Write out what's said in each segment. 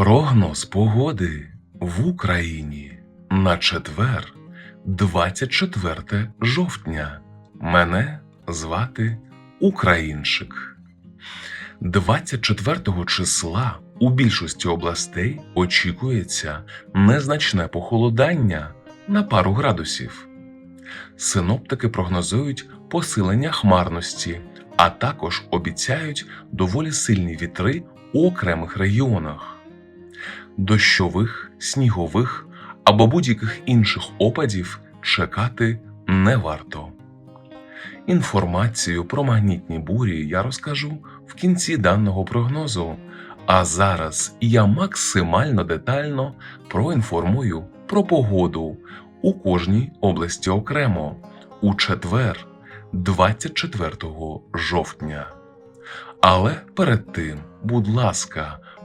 Прогноз погоди в Україні на четвер, 24 жовтня. Мене звати Українчик. 24 числа у більшості областей очікується незначне похолодання на пару градусів. Синоптики прогнозують посилення хмарності, а також обіцяють доволі сильні вітри у окремих регіонах. Дощових, снігових або будь-яких інших опадів чекати не варто. Інформацію про магнітні бурі я розкажу в кінці даного прогнозу. А зараз я максимально детально проінформую про погоду у кожній області окремо у четвер, 24 жовтня. Але перед тим, будь ласка,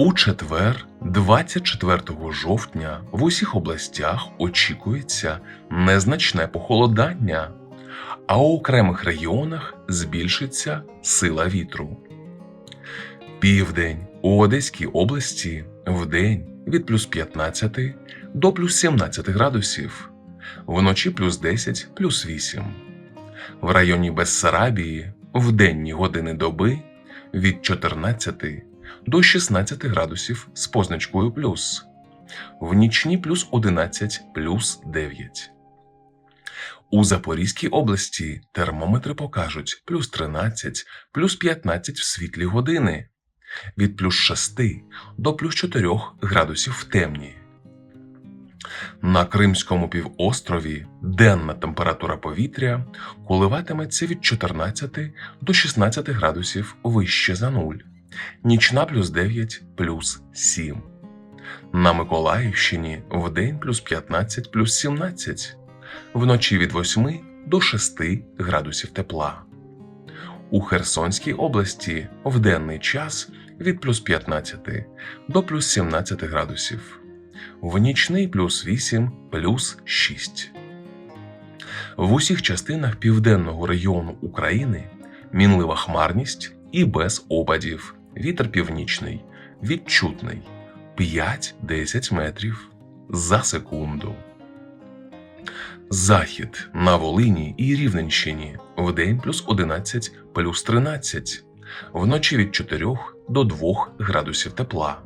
У четвер, 24 жовтня, в усіх областях очікується незначне похолодання, а у окремих регіонах збільшиться сила вітру. Південь у Одеській області вдень від плюс 15 до плюс 17 градусів, вночі плюс 10 плюс 8. В районі Бессарабії в денні години доби від 14 до 16 градусів з позначкою плюс, в нічні плюс 11 плюс 9. У Запорізькій області термометри покажуть плюс 13 плюс 15 в світлі години, від плюс 6 до плюс 4 градусів в темні. На Кримському півострові денна температура повітря коливатиметься від 14 до 16 градусів вище за нуль, нічна плюс 9 плюс 7. На Миколаївщині вдень плюс 15 плюс 17, вночі від 8 до 6 градусів тепла. У Херсонській області в денний час від плюс 15 до плюс 17 градусів в нічний плюс 8 плюс 6. В усіх частинах південного регіону України мінлива хмарність і без опадів. Вітер північний, відчутний. 5-10 метрів за секунду. Захід на Волині і Рівненщині. Вдень плюс 11 плюс 13, вночі від 4 до 2 градусів тепла.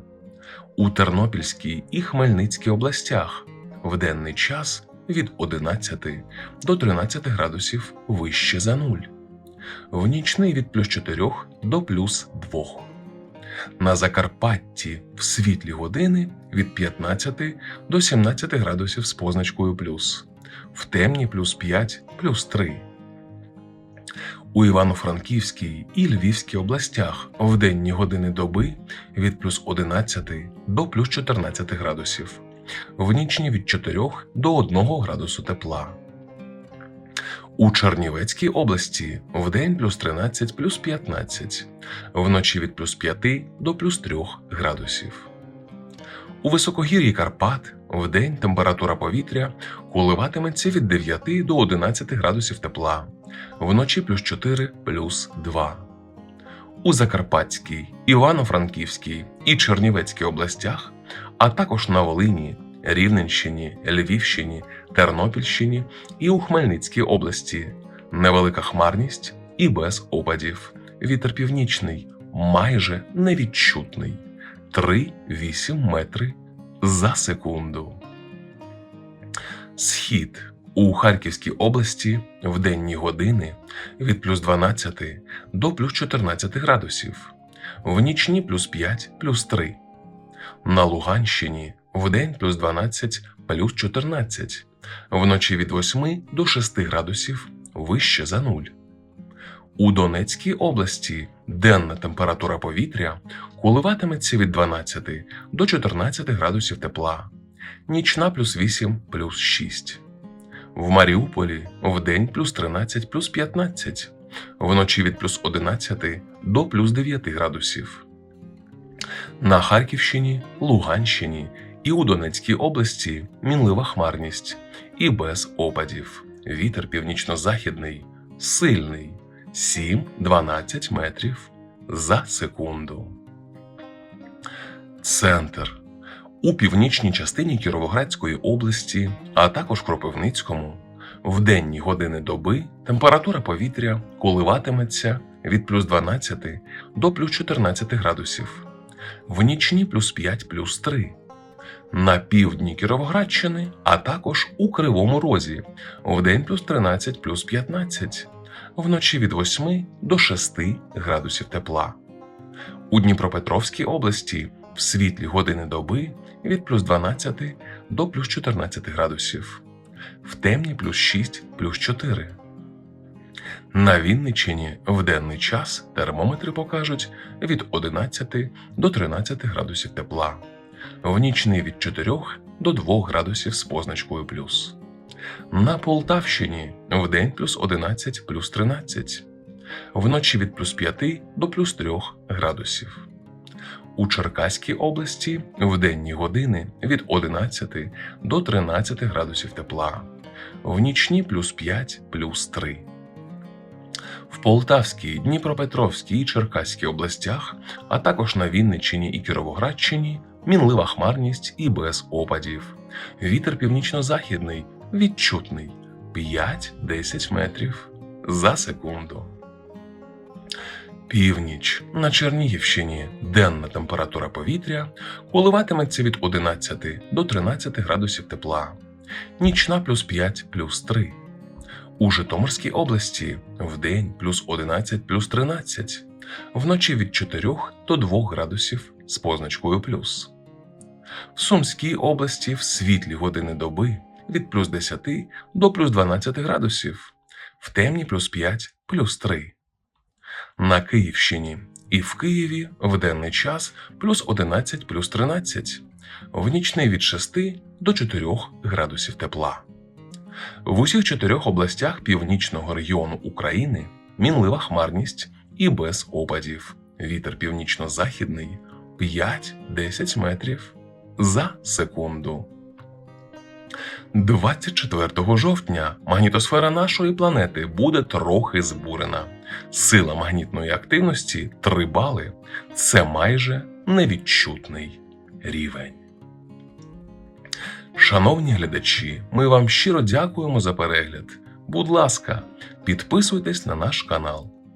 У Тернопільській і Хмельницькій областях. В денний час від 11 до 13 градусів вище за нуль, в нічний від плюс 4 до плюс 2. На Закарпатті в світлі години від 15 до 17 градусів з позначкою плюс, в темні плюс 5 плюс 3. У Івано-Франківській і Львівській областях в денні години доби від плюс 11 до плюс 14 градусів, в нічні від 4 до 1 градусу тепла. У Чернівецькій області в день плюс 13 плюс 15, вночі від плюс 5 до плюс 3 градусів. У високогір'ї Карпат в день температура повітря коливатиметься від 9 до 11 градусів тепла вночі плюс 4 плюс 2. У Закарпатській, Івано-Франківській і Чернівецькій областях, а також на Волині, Рівненщині, Львівщині, Тернопільщині і у Хмельницькій області невелика хмарність і без опадів. Вітер північний майже невідчутний 3-8 метри за секунду. Схід У Харківській області в денні години від плюс 12 до плюс 14 градусів, в нічні плюс 5 плюс 3. На Луганщині в день плюс 12 плюс 14, вночі від 8 до 6 градусів вище за нуль. У Донецькій області денна температура повітря коливатиметься від 12 до 14 градусів тепла, нічна плюс 8 плюс 6. В Маріуполі в день плюс 13 плюс 15, вночі від плюс 11 до плюс 9 градусів. На Харківщині, Луганщині і у Донецькій області мінлива хмарність і без опадів. Вітер північно-західний, сильний 7-12 метрів за секунду. Центр у північній частині Кіровоградської області, а також Кропивницькому, в денні години доби температура повітря коливатиметься від плюс 12 до плюс 14 градусів, в нічні плюс 5 плюс 3. На півдні Кіровоградщини, а також у Кривому Розі, в день плюс 13 плюс 15, вночі від 8 до 6 градусів тепла. У Дніпропетровській області в світлі години доби від плюс 12 до плюс 14 градусів, в темні плюс 6 плюс 4. На Вінниччині в денний час термометри покажуть від 11 до 13 градусів тепла, в нічний від 4 до 2 градусів з позначкою плюс. На Полтавщині в день плюс 11 плюс 13, вночі від плюс 5 до плюс 3 градусів. У Черкаській області в денні години від 11 до 13 градусів тепла, в нічні плюс 5 плюс 3. В Полтавській, Дніпропетровській і Черкаській областях, а також на Вінниччині і Кіровоградщині мінлива хмарність і без опадів. Вітер північно-західний відчутний 5-10 метрів за секунду. Північ на Чернігівщині денна температура повітря коливатиметься від 11 до 13 градусів тепла, нічна плюс 5 плюс 3. У Житомирській області вдень плюс 11 плюс 13, вночі від 4 до 2 градусів з позначкою плюс. В Сумській області в світлі години доби від плюс 10 до плюс 12 градусів, в темні плюс 5 плюс 3. На Київщині і в Києві в денний час плюс 11 плюс 13, в нічний від 6 до 4 градусів тепла. В усіх чотирьох областях північного регіону України мінлива хмарність і без опадів. Вітер північно-західний 5-10 метрів за секунду. 24 жовтня магнітосфера нашої планети буде трохи збурена. Сила магнітної активності 3 бали це майже невідчутний рівень. Шановні глядачі, ми вам щиро дякуємо за перегляд. Будь ласка, підписуйтесь на наш канал,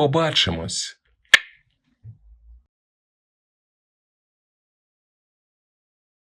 побачимось.